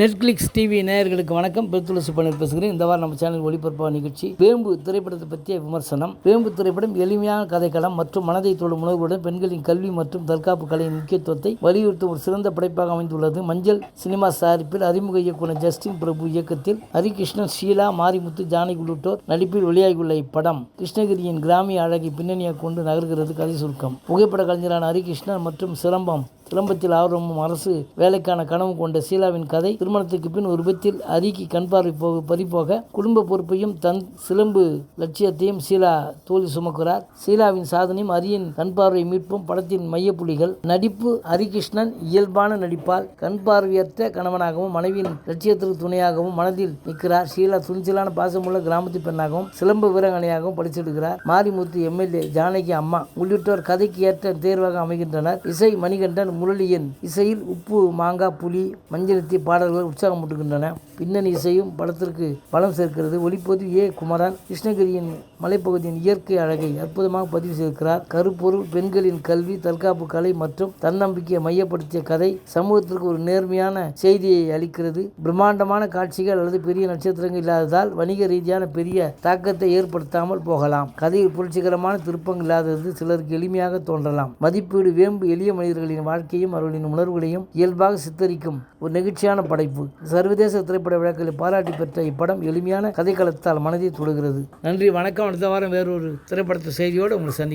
Netflix TV நேயர்களுக்கு வணக்கம். பெருத்துளசி பண்ணர் பேசுகிறேன். இந்த வாரம் நம்ம சேனல் ஒளிபரப்பாக நிகழ்ச்சி வேம்பு திரைப்படத்தை பற்றிய விமர்சனம். வேம்பு திரைப்படம் எளிமையான கதைக்களம் மற்றும் மனதை தொடும் உணர்வுடன் பெண்களின் கல்வி மற்றும் தற்காப்பு கலையின் முக்கியத்துவத்தை வலியுறுத்தும் ஒரு சிறந்த படைப்பாக அமைந்துள்ளது. மஞ்சள் சினிமா தயாரிப்பில் அறிமுக இயக்குனர் ஜஸ்டின் பிரபு இயக்கத்தில் ஹரிகிருஷ்ணன் ஷீலா மாரிமுத்து ஜானகி உள்ளிட்டோர் நடிப்பில் வெளியாகியுள்ள இப்படம் கிருஷ்ணகிரியின் கிராமிய அழகை பின்னணியாக கொண்டு நகர்கிறது கதை சுருக்கம். புகைப்பட கலைஞரான ஹரிகிருஷ்ணன் மற்றும் சிலம்பம் சிலம்பத்தில் ஆர்வமும் அரசு வேலைக்கான கனவு கொண்ட சீலாவின் கதை திருமணத்துக்கு பின் ஒரு விபத்தில் அரிக்கு கண் பார்வை போக பறிப்போக குடும்ப பொறுப்பையும் தன் சிலம்பு லட்சியத்தையும் சீலா தோழி சுமக்கிறார். சீலாவின் சாதனையும் அரியின் கண் பார்வை மீட்பும் படத்தின் மையப்புள்ளிகள். நடிப்பு ஹரிகிருஷ்ணன் இயல்பான நடிப்பால் கண் பார்வையற்ற கணவனாகவும் மனைவியின் லட்சியத்திற்கு துணையாகவும் மனதில் நிற்கிறார். ஷீலா துணிச்சலான பாசமுள்ள கிராமத்து பெண்ணாகவும் சிலம்பு வீரங்கனையாகவும் படிச்சிடுகிறார் மாரிமுத்து எம்எல்ஏ ஜானகி அம்மா உள்ளிட்டோர் கதைக்கு ஏற்ற தேர்வாக அமைகின்றனர். இசை மணிகண்டன் முரளியன் இசையில் உப்பு மாங்காய் புலி மஞ்சளத்தி பாடல்கள் உற்சாகமூட்டுகின்றன பின்னணி இசையும் படத்திற்கு பலம் சேர்க்கிறது. ஒளிப்பதிவு ஏ. குமரன் கிருஷ்ணகிரியின் மலைப்பகுதியின் இயற்கை அழகை அற்புதமாக பதிவு செய்திருக்கிறார். கருப்பொருள் பெண்களின் கல்வி தற்காப்பு கலை மற்றும் தன்னம்பிக்கையை மையப்படுத்திய கதை சமூகத்திற்கு ஒரு நேர்மையான செய்தியை அளிக்கிறது. பிரம்மாண்டமான காட்சிகள் அல்லது பெரிய நட்சத்திரங்கள் இல்லாததால் வணிக ரீதியான பெரிய தாக்கத்தை ஏற்படுத்தாமல் போகலாம். கதையில் புரட்சிகரமான திருப்பங்கள் இல்லாதது சிலருக்கு எளிமையாக தோன்றலாம். மதிப்பீடு வேம்பு எளிய மனிதர்களின் வாழ்க்கை வாழ்க்கையும் அவர்களின் உணர்வுகளையும் இயல்பாக சித்தரிக்கும் ஒரு நெகிழ்ச்சியான படைப்பு. சர்வதேச திரைப்பட விழாக்களில் பாராட்டி பெற்ற இப்படம் எளிமையான கதைக்களத்தால் மனதை தொடுகிறது. நன்றி வணக்கம். அடுத்த வாரம் வேறொரு திரைப்படத்து செய்தியோடு உங்களை சந்திக்கிறேன்.